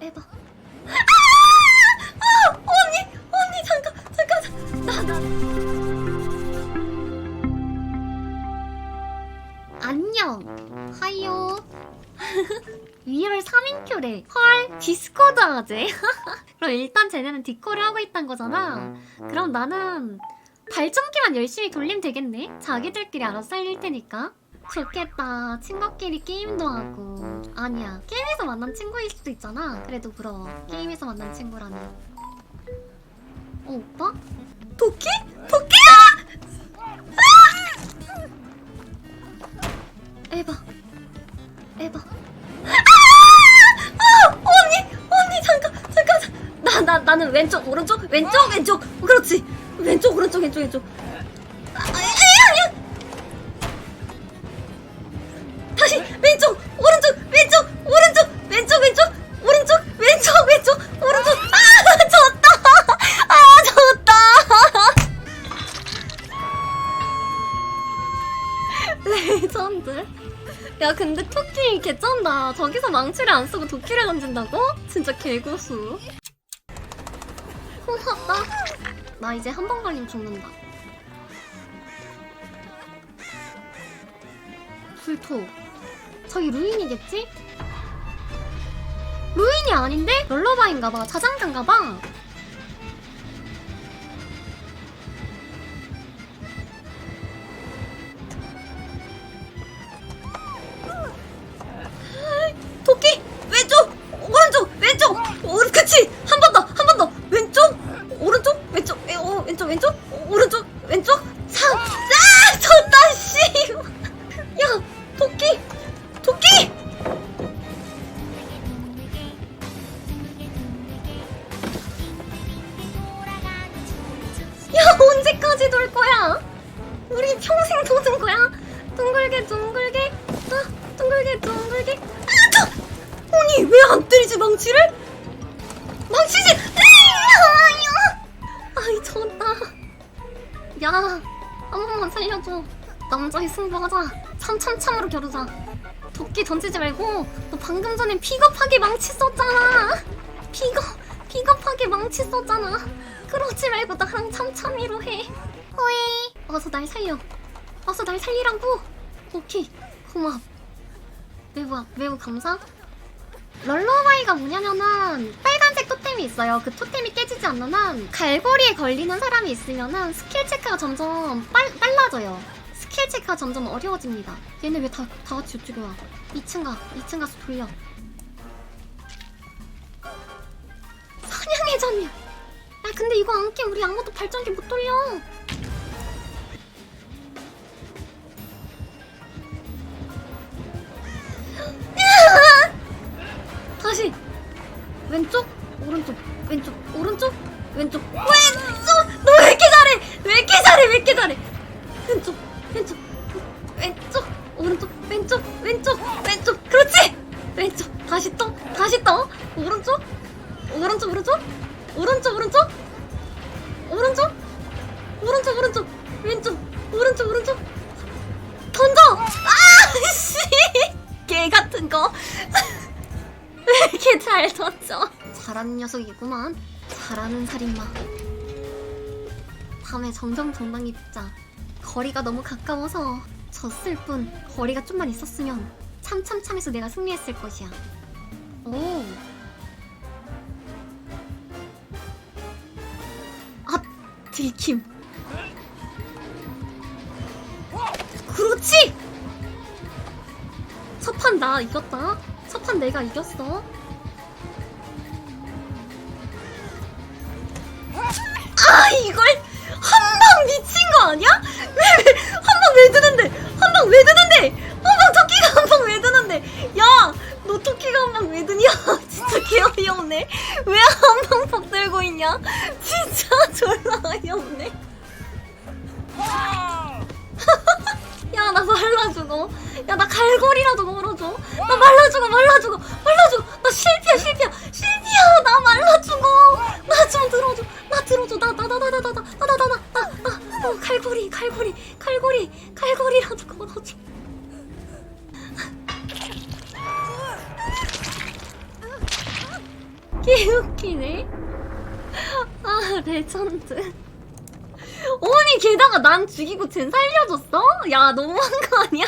에바. 아! 아! 언니! 언니 잠깐 잠깐 나 나. 안녕. 하이요. 위열 3인큐래. 헐, 디스코드 하재. 그럼 일단 쟤네는 디코를 하고 있단 거잖아. 그럼 나는 발전기만 열심히 돌리면 되겠네. 자기들끼리 알아서 살릴 테니까. 좋겠다. 친구끼리 게임도 하고. 아니야. 게임에서 만난 친구일 수도 있잖아. 그래도 부러워. 게임에서 만난 친구라니. 어, 오빠? 도끼? 도끼야! 아! 에바. 에바. 아! 언니! 언니 잠깐 잠깐 잠깐. 나, 나, 나는 왼쪽 오른쪽 왼쪽 왼쪽 그렇지 왼쪽 오른쪽 왼쪽 왼쪽 다시 왼쪽 오른쪽 왼쪽 오른쪽 왼쪽 왼쪽 오른쪽 왼쪽 왼쪽 오른쪽. 아 졌다. 아 졌다. 레전드. 야 근데 토끼 개쩐다. 저기서 망치를 안 쓰고 도끼를 던진다고? 진짜 개고수. 고맙다 나 이제 한 번 걸리면 죽는다. 불토 저기 루인이겠지? 루인이 아닌데? 롤러바인가봐 자장가인가봐 언제까지 돌 거야. 우리 평생 도는 거야. 둥글게 둥글게. 아 둥글게 둥글게. 아 저! 아니 왜 안 때리지 망치를? 망치지! 아야! 아이 졌다. 야 한 번만 살려줘. 남자의 승부하자. 참참참으로 겨루자. 도끼 던지지 말고 너 방금 전엔 비겁하게 망치 썼잖아. 비겁 비겁하게 망치 썼잖아 그러지 말고 나랑 참참이로 해 호이 어서 날 살려 어서 날 살리라고 오케이 고마워 매우 매우 감사 럴러바이가 뭐냐면은 빨간색 토템이 있어요. 그 토템이 깨지지 않는 한 갈고리에 걸리는 사람이 있으면은 스킬 체크가 점점 빨, 빨라져요. 스킬 체크가 점점 어려워집니다. 얘네 왜 다 다 같이 이쪽에 와? 2층 가. 2층 가서 돌려. 전이야. 야 근데 이거 안 깨. 우리 아무도 발전기 못 돌려. 다시. 왼쪽 오른쪽 왼쪽 오른쪽 왼쪽. 왼쪽! 너 왜 이렇게 잘해? 왜 이렇게 잘해? 왜 이렇게 잘해? 왼쪽 왼쪽 왼쪽 오른쪽 왼쪽 왼쪽 왼쪽. 그렇지! 왼쪽. 다시 떠 다시 떠. 오른쪽 오른쪽 오른쪽 오른쪽 오른쪽 오른쪽 오른쪽 오른쪽 왼쪽 오른쪽 오른쪽 던져 아씨 개 같은 거 왜 이렇게 잘 던져? 잘하는 녀석이구만. 잘하는 살인마. 밤에 점점 정당히 붙자. 거리가 너무 가까워서 졌을 뿐 거리가 좀만 있었으면 참참참해서 내가 승리했을 것이야. 오. 들킴. 그렇지! 첫판 나 이겼다. 첫판 내가 이겼어. 아 이걸 한 방 미친 거 아니야? 왜 한 방 왜 드는데? 한 방 왜 드는데? 한 방 토끼가 한 방 왜 드는데? 야, 너 토끼가 한 방 왜 드냐? 개어이없네. 왜 한방퍽 들고 있냐? 진짜 졸라 어이없네. 야, 나 말라 죽어. 야, 나 갈고리라도 걸어줘. 나 말라 죽어, 말라 죽어, 말라 죽어. 나 실피야, 실피야, 실피야. 나 말라 죽어. 나 좀 들어줘. 나 들어줘. 나, 나, 나, 나, 나, 나, 나, 나, 나, 나, 나, 나, 나. 어, 갈고리, 갈고리, 갈고리, 갈고리라도 걸어줘. 개웃기네. 아, 레전드. 아니, 게다가 난 죽이고 쟨 살려줬어? 야, 너무한 거 아니야?